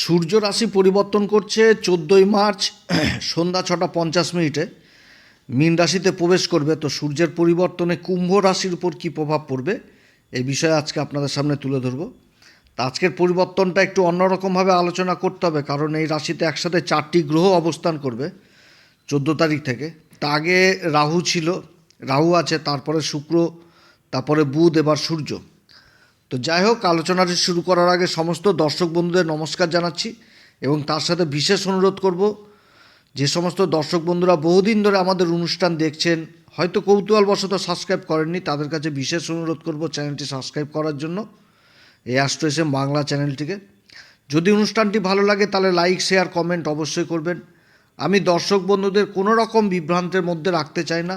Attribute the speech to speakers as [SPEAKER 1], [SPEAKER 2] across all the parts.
[SPEAKER 1] সূর্য রাশি পরিবর্তন করছে চোদ্দোই মার্চ, সন্ধ্যা ছটা পঞ্চাশ মিনিটে। মীন রাশিতে প্রবেশ করবে, তো সূর্যের পরিবর্তনে কুম্ভ রাশির উপর কী প্রভাব পড়বে? এই বিষয়ে আজকে আপনাদের সামনে তুলে ধরবো। তা আজকের পরিবর্তনটা একটু অন্যরকমভাবে আলোচনা করতে হবে, কারণ এই রাশিতে একসাথে চারটি গ্রহ অবস্থান করবে চোদ্দ তারিখ থেকে। তা আগে রাহু ছিল, রাহু আছে, তারপরে শুক্র, তারপরে বুধ, এবার সূর্য। তো যাই হোক আলোচনাটি শুরু করার আগে সমস্ত দর্শক বন্ধুদের নমস্কার জানাচ্ছি এবং তার সাথে বিশেষ অনুরোধ করব, যে সমস্ত দর্শক বন্ধুরা বহুদিন ধরে আমাদের অনুষ্ঠান দেখছেন, হয়তো কৌতূহলবশত সাবস্ক্রাইব করেননি, তাদের কাছে বিশেষ অনুরোধ করব চ্যানেলটি সাবস্ক্রাইব করার জন্য, এই অ্যাস্ট্রো এসএম বাংলা চ্যানেলটিকে। যদি অনুষ্ঠানটি ভালো লাগে, তাহলে লাইক শেয়ার কমেন্ট অবশ্যই করবেন। আমি দর্শক বন্ধুদের কোনো রকম বিভ্রান্তের মধ্যে রাখতে চাই না।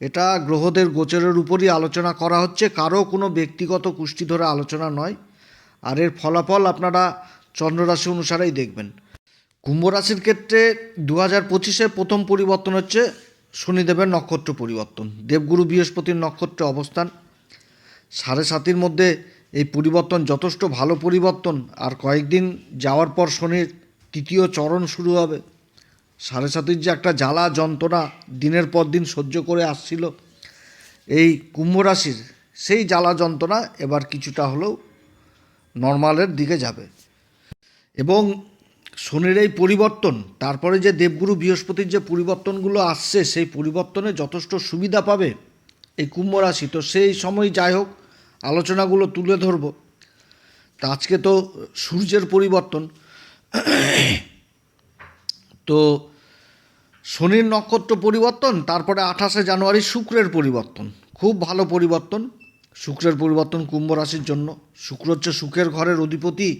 [SPEAKER 1] এটা গ্রহদের গোচরের উপরই আলোচনা করা হচ্ছে। কারও কোনো ব্যক্তিগত কুষ্টি ধরে আলোচনা নয়। আর এর ফলাফল আপনারা চন্দ্ররাশি অনুসারেই দেখবেন। কুম্ভ রাশির ক্ষেত্রে দু হাজার পঁচিশে প্রথম পরিবর্তন হচ্ছে শনিদেবের নক্ষত্র পরিবর্তন। দেবগুরু বৃহস্পতির নক্ষত্রে অবস্থান। সাড়ে সাতির মধ্যে এই পরিবর্তন যথেষ্ট ভালো পরিবর্তন। আর কয়েকদিন যাওয়ার পর শনির তৃতীয় চরণ শুরু হবে। সাড়ে সাতির যে একটা জ্বালা, যন্ত্রণা দিনের পর দিন সহ্য করে আসছিল, এই কুম্ভ রাশির সেই জ্বালা, যন্ত্রণা এবার কিছুটা হলেও নর্মালের দিকে যাবে। এবং শনির এই পরিবর্তন, তারপরে যে দেবগুরু বৃহস্পতির যে পরিবর্তনগুলো আসছে, সেই পরিবর্তনে যথেষ্ট সুবিধা পাবে এই কুম্ভ রাশি। তো সেই সময় যাই হোক, আলোচনাগুলো তুলে ধরব। তা আজকে তো সূর্যের পরিবর্তন। তো শনির নক্ষত্র পরিবর্তন, তারপরে আঠাশে জানুয়ারি শুক্রের পরিবর্তন। খুব ভালো পরিবর্তন। শুক্রের পরিবর্তন কুম্ভ রাশির জন্য। শুক্র হচ্ছে সুখের ঘরের অধিপতি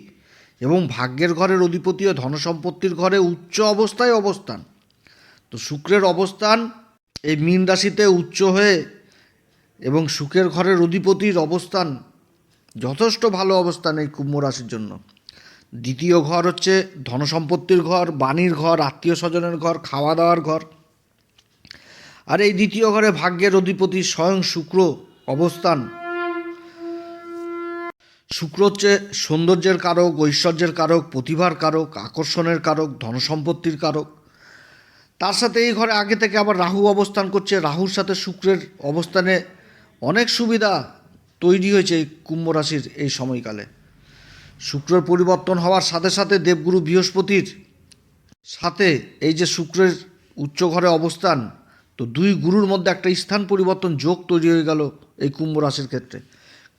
[SPEAKER 1] এবং ভাগ্যের ঘরের অধিপতি ও ধনসম্পত্তির ঘরে উচ্চ অবস্থায় অবস্থান। তো শুক্রের অবস্থান এই মীন রাশিতে উচ্চ হয়ে এবং সুখের ঘরের অধিপতির অবস্থান যথেষ্ট ভালো অবস্থান এই কুম্ভ রাশির জন্য। দ্বিতীয় ঘর হচ্ছে ধনসম্পত্তির ঘর, বাণীর ঘর, আত্মীয় স্বজনের ঘর খাওয়া দাওয়ার ঘর। আর এই দ্বিতীয় ঘরে ভাগ্যের অধিপতি স্বয়ং শুক্র অবস্থান। শুক্র হচ্ছে সৌন্দর্যের কারক, ঐশ্বর্যের কারক, প্রতিভার কারক, আকর্ষণের কারক, ধনসম্পত্তির কারক। তার সাথে এই ঘরে আগে থেকে আবার রাহু অবস্থান করছে। রাহুর সাথে শুক্রের অবস্থানে অনেক সুবিধা তৈরি হয়েছে এই কুম্ভ রাশির এই সময়কালে। শুক্রের পরিবর্তন হওয়ার সাথে সাথে দেবগুরু বৃহস্পতির সাথে এই যে শুক্রের উচ্চ ঘরে অবস্থান, তো দুই গুরুর মধ্যে একটা স্থান পরিবর্তন যোগ তৈরি হয়ে গেল এই কুম্ভ রাশির ক্ষেত্রে।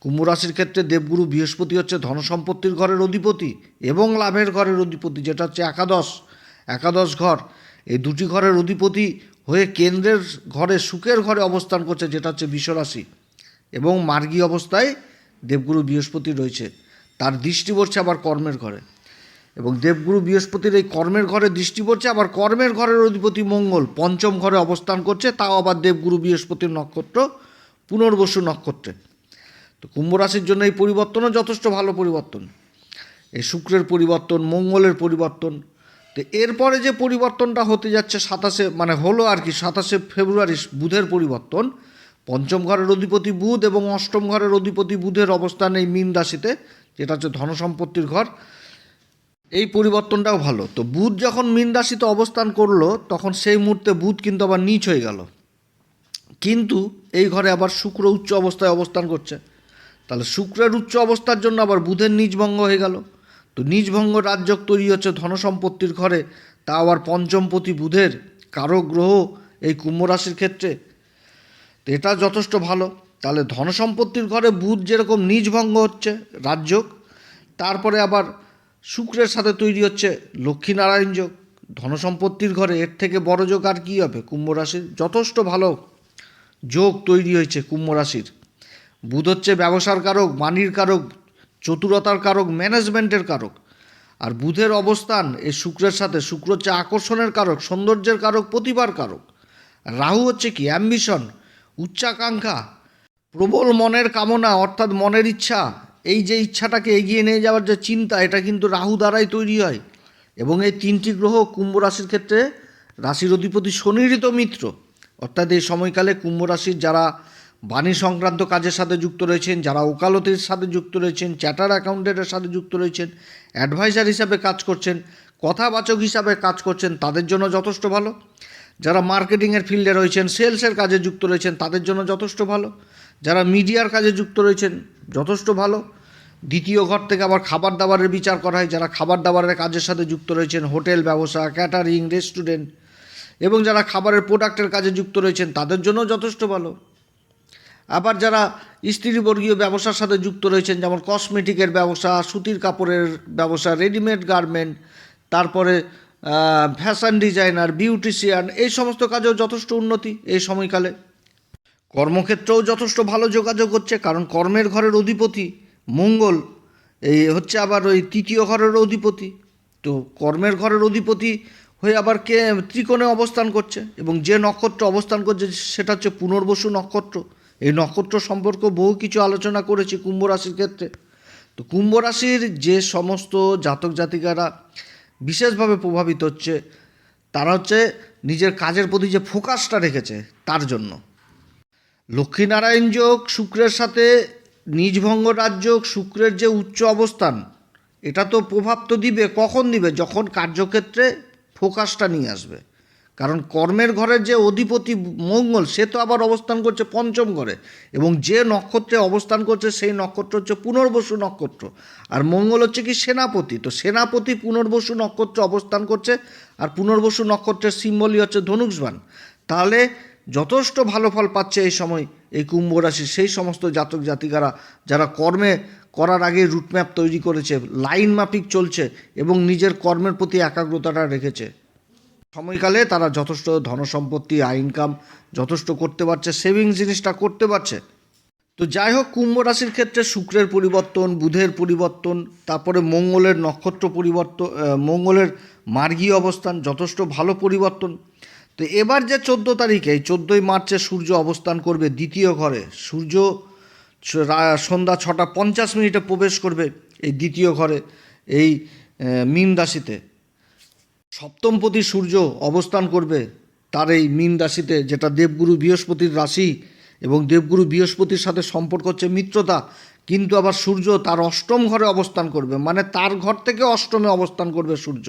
[SPEAKER 1] কুম্ভ রাশির ক্ষেত্রে দেবগুরু বৃহস্পতি হচ্ছে ধনসম্পত্তির ঘরের অধিপতি এবং লাভের ঘরের অধিপতি, যেটা হচ্ছে একাদশ। একাদশ ঘর, এই দুটি ঘরের অধিপতি হয়ে কেন্দ্রের ঘরে, সুখের ঘরে অবস্থান করছে, যেটা হচ্ছে বিশ্বরাশি। এবং মার্গী অবস্থায় দেবগুরু বৃহস্পতি রয়েছে। তার দৃষ্টি পড়ছে আবার কর্মের ঘরে। এবং দেবগুরু বৃহস্পতির এই কর্মের ঘরে দৃষ্টি পড়ছে, আবার কর্মের ঘরের অধিপতি মঙ্গল পঞ্চম ঘরে অবস্থান করছে, তাও আবার দেবগুরু বৃহস্পতির নক্ষত্র, পুনর্বসু নক্ষত্রে তো কুম্ভ রাশির জন্য এই পরিবর্তনও যথেষ্ট ভালো পরিবর্তন। এই শুক্রের পরিবর্তন, মঙ্গলের পরিবর্তন, তো এরপরে যে পরিবর্তনটা হতে যাচ্ছে সাতাশে মানে হলো আর কি সাতাশে ফেব্রুয়ারি বুধের পরিবর্তন, পঞ্চম ঘরের অধিপতি বুধ এবং অষ্টম ঘরের অধিপতি বুধের অবস্থান এই মীন রাশিতে যেটা হচ্ছে ধনসম্পত্তির ঘর, এই পরিবর্তনটাও ভালো। তো বুধ যখন মীন রাশিতে অবস্থান করল, তখন সেই মুহূর্তে বুধ কিন্তু আবার নিচ হয়ে গেল। কিন্তু এই ঘরে আবার শুক্র উচ্চ অবস্থায় অবস্থান করছে। তাহলে শুক্রের উচ্চ অবস্থার জন্য আবার বুধের নিজভঙ্গ হয়ে গেল। তো নিজভঙ্গ রাজ্যক তৈরি হচ্ছে ধনসম্পত্তির ঘরে। তা আবার পঞ্চমপতি বুধের, কারক গ্রহ এই কুম্ভ রাশির ক্ষেত্রে। তো এটা যথেষ্ট ভালো। তাহলে ধনসম্পত্তির ঘরে বুধ যেরকম নিজভঙ্গ হচ্ছে রাজযোগ, তারপরে আবার শুক্রের সাথে তৈরি হচ্ছে লক্ষ্মীনারায়ণ যোগ। ধনসম্পত্তির ঘরে এর থেকে বড় যোগ আর কী হবে? কুম্ভ রাশির যথেষ্ট ভালো যোগ তৈরি হয়েছে কুম্ভ রাশির। বুধ হচ্ছে ব্যবসার কারক, মানির কারক, চতুরতার কারক, ম্যানেজমেন্টের কারক। আর বুধের অবস্থান এই শুক্রের সাথে, শুক্র হচ্ছে আকর্ষণের কারক, সৌন্দর্যের কারক, প্রতিভার কারক। রাহু হচ্ছে কি, অ্যাম্বিশন, উচ্চাকাঙ্ক্ষা প্রবল মনের কামনা, অর্থাৎ মনের ইচ্ছা, এই যে ইচ্ছাটাকে এগিয়ে নিয়ে যাওয়ার যে চিন্তা, এটা কিন্তু রাহু দ্বারাই তৈরি হয়। এবং এই তিনটি গ্রহ কুম্ভ রাশির ক্ষেত্রে রাশির অধিপতি শনিরই মিত্র। অর্থাৎ এই সময়কালে কুম্ভ রাশির যারা বাণী সংক্রান্ত কাজের সাথে যুক্ত রয়েছেন, যারা ওকালতির সাথে যুক্ত রয়েছেন, চ্যাটার অ্যাকাউন্টেন্টের সাথে যুক্ত রয়েছেন, অ্যাডভাইজার হিসাবে কাজ করছেন, কথাবাচক হিসাবে কাজ করছেন, তাদের জন্য যথেষ্ট ভালো। যারা মার্কেটিংয়ের ফিল্ডে রয়েছেন, সেলসের কাজে যুক্ত রয়েছেন, তাদের জন্য যথেষ্ট ভালো। যারা মিডিয়ার কাজে যুক্ত রয়েছেন, যথেষ্ট ভালো। দ্বিতীয় ঘর থেকে আবার খাবার দাবারের বিচার করা হয়, যারা খাবার দাবারের কাজের সাথে যুক্ত রয়েছেন, হোটেল ব্যবসা, ক্যাটারিং, রেস্টুরেন্ট, এবং যারা খাবারের প্রোডাক্টের কাজে যুক্ত রয়েছেন, তাদের জন্য যথেষ্ট ভালো। আবার যারা স্ত্রীবর্গীয় ব্যবসার সাথে যুক্ত রয়েছেন, যেমন কসমেটিকের ব্যবসা, সুতির কাপড়ের ব্যবসা, রেডিমেড গার্মেন্ট, তারপরে ফ্যাশন ডিজাইনার, বিউটিশিয়ান, এই সমস্ত কাজেও যথেষ্ট উন্নতি এই সময়কালে। কর্মক্ষেত্রেও যথেষ্ট ভালো যোগাযোগ হচ্ছে, কারণ কর্মের ঘরের অধিপতি মঙ্গল, এই হচ্ছে আবার ওই তৃতীয় ঘরের অধিপতি। তো কর্মের ঘরের অধিপতি হয়ে আবার কে ত্রিকোণে অবস্থান করছে এবং যে নক্ষত্র অবস্থান করছে সেটা হচ্ছে পুনর্বসু নক্ষত্র। এই নক্ষত্র সম্পর্কে বহু কিছু আলোচনা করেছি কুম্ভ রাশির ক্ষেত্রে। তো কুম্ভ রাশির যে সমস্ত জাতক জাতিকারা বিশেষভাবে প্রভাবিত হচ্ছে, তারা হচ্ছে নিজের কাজের প্রতি যে ফোকাসটা রেখেছে, তার জন্য। লক্ষ্মীনারায়ণ যোগ শুক্রের সাথে নিজভঙ্গ রাজ্য শুক্রের যে উচ্চ অবস্থান, এটা তো প্রভাব তো দিবে, কখন দিবে? যখন কার্যক্ষেত্রে ফোকাসটা নিয়ে আসবে। কারণ কর্মের ঘরের যে অধিপতি মঙ্গল, সে তো আবার অবস্থান করছে পঞ্চম ঘরে। এবং যে নক্ষত্রে অবস্থান করছে, সেই নক্ষত্র হচ্ছে পুনর্বসু নক্ষত্র। আর মঙ্গল হচ্ছে কি সেনাপতি। তো সেনাপতি পুনর্বসু নক্ষত্রে অবস্থান করছে, আর পুনর্বসু নক্ষত্রের সিম্বলই হচ্ছে ধনুষবান তাহলে যথেষ্ট ভালো ফল পাচ্ছে এই সময়, এই কুম্ভ রাশি সেই সমস্ত জাতক জাতিকারা যারা কর্মে করার আগে রুটম্যাপ তৈরি করেছে লাইন মাফিক চলছে এবং নিজের কর্মের প্রতি একাগ্রতাটা রেখেছে। সময়কালে তারা যথেষ্ট ধনসম্পত্তি, আয় ইনকাম যথেষ্ট করতে পারছে সেভিং জিনিসটা করতে পারছে। তো যাই হোক, কুম্ভ রাশির ক্ষেত্রে শুক্রের পরিবর্তন, বুধের পরিবর্তন, তারপরে মঙ্গলের নক্ষত্র পরিবর্তন মঙ্গলের মার্গীয় অবস্থান, যথেষ্ট ভালো পরিবর্তন। তো এবার যে চোদ্দ তারিখে, এই চোদ্দোই মার্চে সূর্য অবস্থান করবে দ্বিতীয় ঘরে। সূর্য সন্ধ্যা ছটা পঞ্চাশ মিনিটে প্রবেশ করবে এই দ্বিতীয় ঘরে, এই মীন রাশিতে। সপ্তমপতি সূর্য অবস্থান করবে তার এই মীন রাশিতে, যেটা দেবগুরু বৃহস্পতির রাশি এবং দেবগুরু বৃহস্পতির সাথে সম্পর্ক হচ্ছে মিত্রতা। কিন্তু আবার সূর্য তার অষ্টম ঘরে অবস্থান করবে মানে তার ঘর থেকে অষ্টমে অবস্থান করবে সূর্য।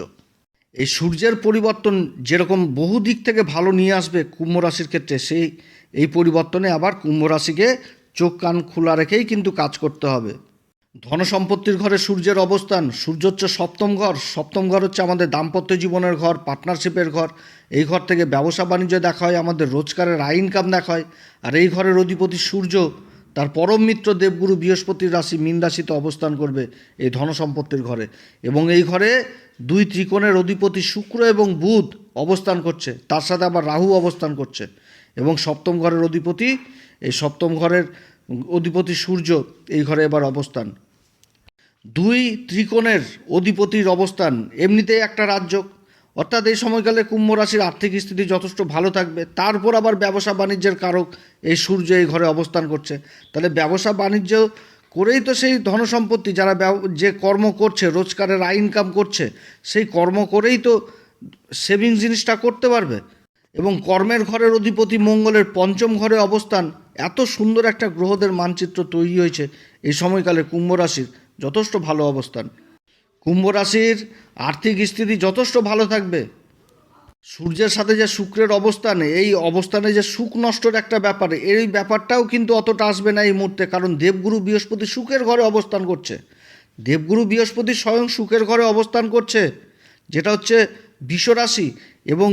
[SPEAKER 1] এই সূর্যের পরিবর্তন যেরকম বহু দিক থেকে ভালো নিয়ে আসবে কুম্ভ রাশির ক্ষেত্রে, সেই এই পরিবর্তনে আবার কুম্ভ রাশিকে চোখ কান খোলা রেখেই কিন্তু কাজ করতে হবে। ধনসম্পত্তির ঘরে সূর্যের অবস্থান, সূর্য হচ্ছে সপ্তম ঘর সপ্তম ঘর হচ্ছে আমাদের দাম্পত্য জীবনের ঘর, পার্টনারশিপের ঘর। এই ঘর থেকে ব্যবসা বাণিজ্য দেখা হয়, আমাদের রোজগারের আয় ইনকাম দেখা হয়। আর এই ঘরের অধিপতি সূর্য তার পরম মিত্র দেবগুরু বৃহস্পতির রাশি মীন রাশিতে অবস্থান করবে এই ধনসম্পত্তির ঘরে। এবং এই ঘরে দুই ত্রিকোণের অধিপতি শুক্র এবং বুধ অবস্থান করছে। তার সাথে আবার রাহু অবস্থান করছে। এবং সপ্তম ঘরের অধিপতি, এই সপ্তম ঘরের অধিপতি সূর্য এই ঘরে এবার অবস্থান। দুই ত্রিকোণের অধিপতির অবস্থান, এমনিতেই একটা রাজ্য অর্থাৎ এই সময়কালে কুম্ভ রাশির আর্থিক স্থিতি যথেষ্ট ভালো থাকবে। তারপর আবার ব্যবসা বাণিজ্যের কারক এই সূর্য এই ঘরে অবস্থান করছে। তাহলে ব্যবসা বাণিজ্য করেই তো সেই ধনসম্পত্তি যারা যে কর্ম করছে, রোজগারের আয় ইনকাম করছে, সেই কর্ম করেই তো সেভিং জিনিসটা করতে পারবে। এবং কর্মের ঘরের অধিপতি মঙ্গলের পঞ্চম ঘরে অবস্থান, এত সুন্দর একটা গ্রহদের মানচিত্র তৈরি হয়েছে এই সময়কালে কুম্ভ রাশির, যথেষ্ট ভালো অবস্থান। কুম্ভ রাশির আর্থিক স্থিতি যথেষ্ট ভালো থাকবে। সূর্যের সাথে যে শুক্রের অবস্থান, এই অবস্থানে যে সুখ নষ্টর একটা ব্যাপার, এই ব্যাপারটাও কিন্তু অতটা আসবে না এই মুহূর্তে, কারণ দেবগুরু বৃহস্পতি সুখের ঘরে অবস্থান করছে। দেবগুরু বৃহস্পতি স্বয়ং সুখের ঘরে অবস্থান করছে, যেটা হচ্ছে বিশ্বরাশি এবং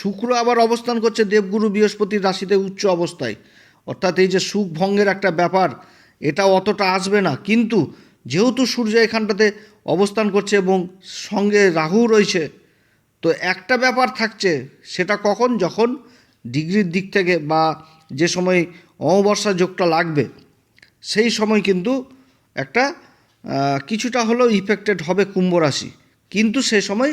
[SPEAKER 1] শুক্র আবার অবস্থান করছে দেবগুরু বৃহস্পতির রাশিতে উচ্চ অবস্থায়। অর্থাৎ এই যে সুখ ভঙ্গের একটা ব্যাপার, এটা অতটা আসবে না। কিন্তু যেহেতু সূর্য এখানটাতে অবস্থান করছে এবং সঙ্গে রাহু রয়েছে, তো একটা ব্যাপার থাকছে, সেটা কখন? যখন ডিগ্রির দিক থেকে বা যে সময় অমাবস্যা যোগটা লাগবে, সেই সময় কিন্তু একটা কিছুটা হলেও ইফেক্টেড হবে কুম্ভ রাশি। কিন্তু সে সময়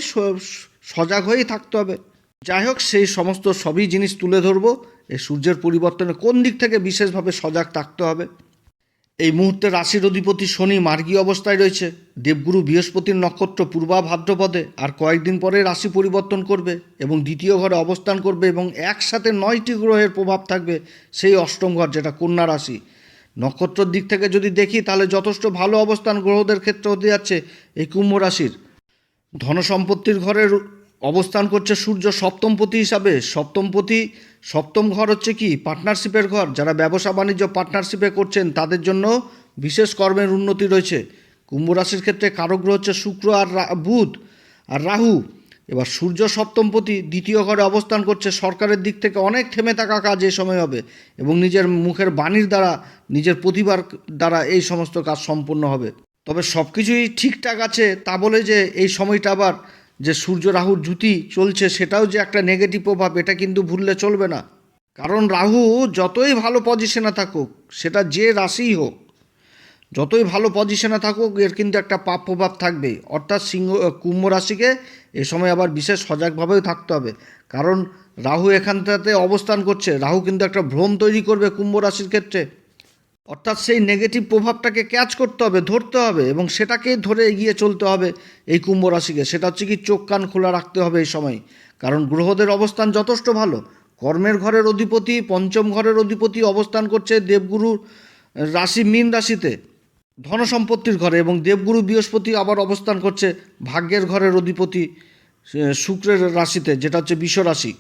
[SPEAKER 1] সজাগ হয়েই থাকতে হবে। যাই হোক, সেই সমস্ত সবই জিনিস তুলে ধরবো। এই সূর্যের পরিবর্তনে কোন দিক থেকে বিশেষভাবে সজাগ থাকতে হবে? এই মুহূর্তে রাশির অধিপতি শনি মার্গী অবস্থায় রয়েছে। দেবগুরু বৃহস্পতির নক্ষত্র পূর্বা ভাদ্রপদে আর কয়েকদিন পরে রাশি পরিবর্তন করবে এবং দ্বিতীয় ঘরে অবস্থান করবে এবং একসাথে নয়টি গ্রহের প্রভাব থাকবে সেই অষ্টম ঘর, যেটা কন্যা রাশি। নক্ষত্রের দিক থেকে যদি দেখি, তাহলে যথেষ্ট ভালো অবস্থান গ্রহদের ক্ষেত্রে হতে যাচ্ছে এই কুম্ভ রাশির। ধনসম্পত্তির ঘরের অবস্থান করছে সূর্য সপ্তমপতি হিসাবে। সপ্তমপতি, সপ্তম ঘর হচ্ছে কি? পার্টনারশিপের ঘর। যারা ব্যবসা, বাণিজ্য পার্টনারশিপে করছেন, তাদের জন্য বিশেষ কর্মের উন্নতি রয়েছে। কুম্ভ রাশির ক্ষেত্রে কারগ্রহ হচ্ছে শুক্র আর বুধ আর রাহু। এবার সূর্য সপ্তমপতি দ্বিতীয় ঘরে অবস্থান করছে। সরকারের দিক থেকে অনেক থেমে থাকা কাজ এই সময় হবে এবং নিজের মুখের বাণীর দ্বারা, নিজের প্রতিভার দ্বারা এই সমস্ত কাজ সম্পূর্ণ হবে। তবে সব কিছুই ঠিকঠাক আছে তা বলে যে এই সময়টা আবার যে সূর্য রাহুর জুতি চলছে সেটাও যে একটা নেগেটিভ প্রভাব, এটা কিন্তু ভুললে চলবে না। কারণ রাহু যতই ভালো পজিশনে থাকুক, সেটা যে রাশিই হোক, যতই ভালো পজিশনে থাকুক, এর কিন্তু একটা পাপ প্রভাব থাকবে অর্থাৎ সিংহ কুম্ভ রাশিকে এ সময় আবার বিশেষ সজাগভাবেও থাকতে হবে। কারণ রাহু এখানটাতে অবস্থান করছে। রাহু কিন্তু একটা ভ্রম তৈরি করবে কুম্ভ রাশির ক্ষেত্রে। অর্থাৎ সেই নেগেটিভ প্রভাবটাকে ক্যাচ করতে হবে, ধরতে হবে এবং সেটাকে ধরে এগিয়ে চলতে হবে এই কুম্ভ রাশিকে। সেটা হচ্ছে কি চোখ কান খোলা রাখতে হবে এই সময়। কারণ গ্রহদের অবস্থান যথেষ্ট ভালো। কর্মের ঘরের অধিপতি, পঞ্চম ঘরের অধিপতি অবস্থান করছে দেবগুরু রাশি, মীন রাশিতে। ধনসম্পত্তির ঘরে এবং দেবগুরু বৃহস্পতি আবার অবস্থান করছে ভাগ্যের ঘরের অধিপতি শুক্রের রাশিতে, যেটা হচ্ছে বিশ্ব রাশি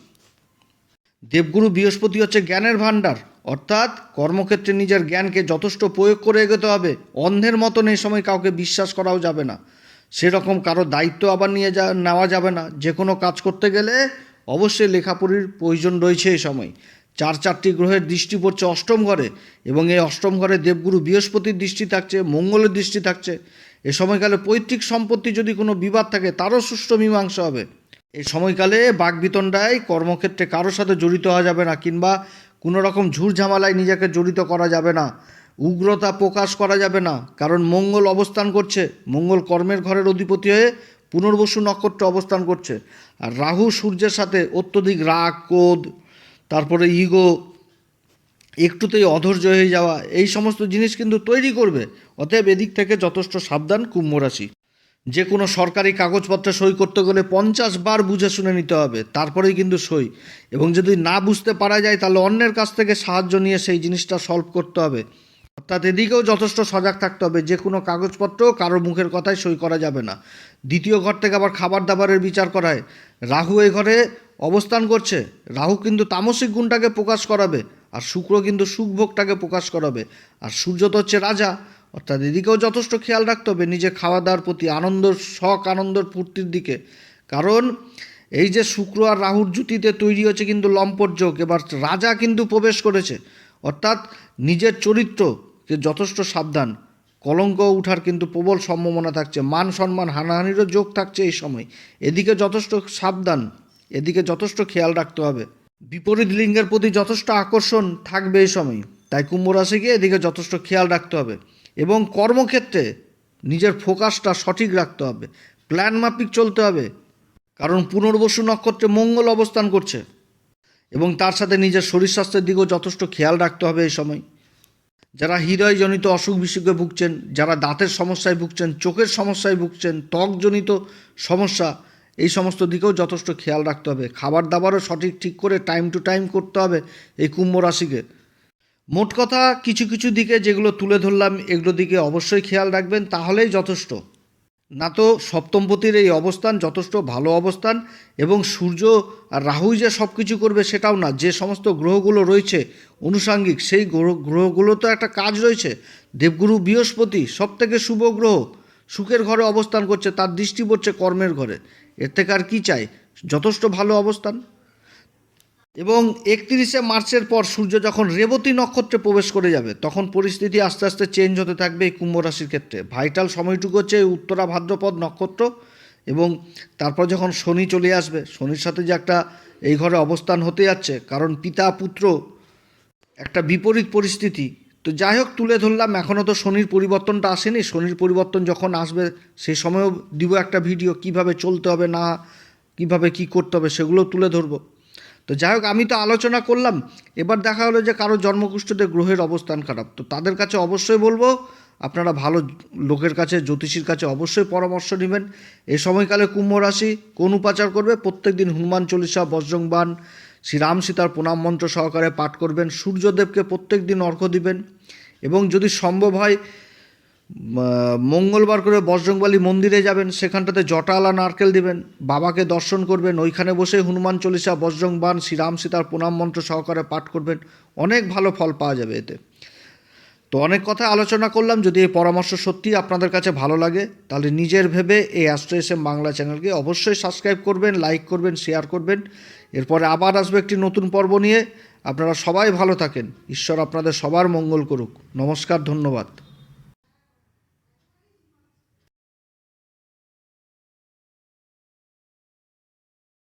[SPEAKER 1] দেবগুরু বৃহস্পতি হচ্ছে জ্ঞানের ভাণ্ডার। অর্থাৎ কর্মক্ষেত্রে নিজের জ্ঞানকে যথেষ্ট প্রয়োগ করে এগোতে হবে। অন্ধের মতন এই সময় কাউকে বিশ্বাস করাও যাবে না। সেরকম কারও দায়িত্ব আবার নিয়ে যা নেওয়া যাবে না। যে কোনো কাজ করতে গেলে অবশ্যই লেখাপড়ির প্রয়োজন রয়েছে এই সময়। চার চারটি গ্রহের দৃষ্টি পড়ছে অষ্টম ঘরে এবং এই অষ্টম ঘরে দেবগুরু বৃহস্পতির দৃষ্টি থাকছে, মঙ্গলের দৃষ্টি থাকছে। এ সময়কালে পৈতৃক সম্পত্তি যদি কোনো বিবাদ থাকে, তারও সুষ্ঠু মীমাংসা হবে। এই সময়কালে বাগবিতণ্ডায় কর্মক্ষেত্রে কারোর সাথে জড়িত হওয়া যাবে না কিংবা কোনো রকম ঝুরঝামালায় নিজেকে জড়িত করা যাবে না। উগ্রতা প্রকাশ করা যাবে না। কারণ মঙ্গল অবস্থান করছে। মঙ্গল কর্মের ঘরের অধিপতি হয়ে পুনর্বসু নক্ষত্র অবস্থান করছে। আর রাহু সূর্যের সাথে অত্যধিক রাগ কোদ তারপরে ইগো, একটুতেই অধৈর্য হয়ে যাওয়া, এই সমস্ত জিনিস কিন্তু তৈরি করবে। অতএব এদিক থেকে যথেষ্ট সাবধান কুম্ভ রাশি। যে কোনো সরকারি কাগজপত্রে সই করতে গেলে পঞ্চাশ বার বুঝে শুনে নিতে হবে, তারপরেই কিন্তু সই। এবং যদি না বুঝতে পারা যায়, তাহলে অন্যের কাছ থেকে সাহায্য নিয়ে সেই জিনিসটা সলভ করতে হবে। অর্থাৎ এদিকেও যথেষ্ট সজাগ থাকতে হবে, যে কোনো কাগজপত্র কারোর মুখের কথায় সই করা যাবে না। দ্বিতীয় ঘর থেকে আবার খাবার দাবারের বিচার করায় রাহু এই ঘরে অবস্থান করছে। রাহু কিন্তু তামসিক গুণটাকে প্রকাশ করাবে, আর শুক্র কিন্তু সুখভোগটাকে প্রকাশ করাবে। আর সূর্য তো হচ্ছে রাজা। অর্থাৎ এদিকেও যথেষ্ট খেয়াল রাখতে হবে নিজে খাওয়া দাওয়ার প্রতি আনন্দ শখ, আনন্দর ফুর্তির দিকে। কারণ এই যে শুক্র আর রাহুর জুতিতে তৈরি হচ্ছে কিন্তু লম্পট যোগ, এবার রাজা কিন্তু প্রবেশ করেছে। অর্থাৎ নিজের চরিত্রকে যথেষ্ট সাবধান। কলঙ্ক উঠার কিন্তু প্রবল সম্ভাবনা থাকছে, মান সম্মান হানাহানিরও যোগ থাকছে এই সময়। এদিকে যথেষ্ট সাবধান, এদিকে যথেষ্ট খেয়াল রাখতে হবে। বিপরীত লিঙ্গের প্রতি যথেষ্ট আকর্ষণ থাকবে এই সময়। তাই কুম্ভ রাশিকে এদিকে যথেষ্ট খেয়াল রাখতে হবে। এবং কর্মক্ষেত্রে নিজের ফোকাসটা সঠিক রাখতে হবে। প্ল্যান মাফিক চলতে হবে। কারণ পুনর্বসু নক্ষত্রে মঙ্গল অবস্থান করছে এবং তার সাথে নিজের শরীর স্বাস্থ্যের দিকেও যথেষ্ট খেয়াল রাখতে হবে এই সময়। যারা হৃদয়জনিত অসুখ বিসুখে ভুগছেন, যারা দাঁতের সমস্যায় ভুগছেন, চোখের সমস্যায় ভুগছেন, ত্বকজনিত সমস্যা, এই সমস্ত দিকেও যথেষ্ট খেয়াল রাখতে হবে। খাবার দাবারও সঠিক ঠিক করে টাইম টু টাইম করতে হবে এই কুম্ভ রাশিকে। মোট কথা, কিছু কিছু দিকে যেগুলো তুলে ধরলাম, এগুলো দিকে অবশ্যই খেয়াল রাখবেন, তাহলেই যথেষ্ট। না তো, সপ্তমপতির এই অবস্থান যথেষ্ট ভালো অবস্থান, এবং সূর্য আর রাহুই যে সব কিছু করবে সেটাও না। যে সমস্ত গ্রহগুলো রয়েছে, অনুষাঙ্গিক, সেই গ্রহ গ্রহগুলো তো একটা কাজ রয়েছে। দেবগুরু বৃহস্পতি সব থেকে শুভ গ্রহ, সুখের ঘরে অবস্থান করছে, তার দৃষ্টি পড়ছে কর্মের ঘরে। এর থেকে আর কী চাই? যথেষ্ট ভালো অবস্থান। এবং একত্রিশে মার্চের পর সূর্য যখন রেবতী নক্ষত্রে প্রবেশ করে যাবে, তখন পরিস্থিতি আস্তে আস্তে চেঞ্জ হতে থাকবে এই কুম্ভ রাশির ক্ষেত্রে। ভাইটাল সময়টুকু হচ্ছে উত্তরা ভাদ্রপদ নক্ষত্র এবং তারপর যখন শনি চলে আসবে, শনির সাথে যে একটা এই ঘরে অবস্থান হতে যাচ্ছে, কারণ পিতা পুত্র একটা বিপরীত পরিস্থিতি। তো যাই হোক, তুলে ধরলাম এখনও তো শনির পরিবর্তনটা আসেনি। শনির পরিবর্তন যখন আসবে সেই সময়ও দিব একটা ভিডিও কীভাবে চলতে হবে, না কীভাবে কি করতে হবে, সেগুলো তুলে ধরবো। তো যাই হোক, আমি তো আলোচনা করলাম। এবার দেখা হলো যে কারও জন্মকুষ্ঠতে গ্রহের অবস্থান খারাপ। তো তাদের কাছে অবশ্যই বলব, আপনারা ভালো লোকের কাছে, জ্যোতিষীর কাছে অবশ্যই পরামর্শ নেবেন। এই সময়কালে কুম্ভ রাশি কোন উপাচার করবে? প্রত্যেক দিন হনুমান চল্লিশা বজ্রংবান শ্রীরাম সীতার প্রণাম মন্ত্র সহকারে পাঠ করবেন। সূর্যদেবকে প্রত্যেক দিন অর্ঘ্য দিবেন। এবং যদি সম্ভব হয় মঙ্গলবার করে বজরংবালী মন্দিরে যাবেন, সেখানটাতে জটালা নারকেল দিবেন, বাবাকে দর্শন করবেন, ওইখানে বসে হনুমান চল্লিশা বজরংবান শ্রীরাম সীতার প্রণাম মন্ত্র সহকারে পাঠ করবেন, অনেক ভালো ফল পাওয়া যাবে এতে। তো অনেক কথা আলোচনা করলাম, যদি এই পরামর্শ সত্যি আপনাদের কাছে ভালো লাগে, তাহলে নিজের ভেবে এই অ্যাস্ট্রো এস এম বাংলা চ্যানেলকে অবশ্যই সাবস্ক্রাইব করবেন, লাইক করবেন, শেয়ার করবেন। এরপরে আবার আসবে একটি নতুন পর্ব নিয়ে। আপনারা সবাই ভালো থাকেন। ঈশ্বর আপনাদের সবার মঙ্গল করুক। নমস্কার, ধন্যবাদ।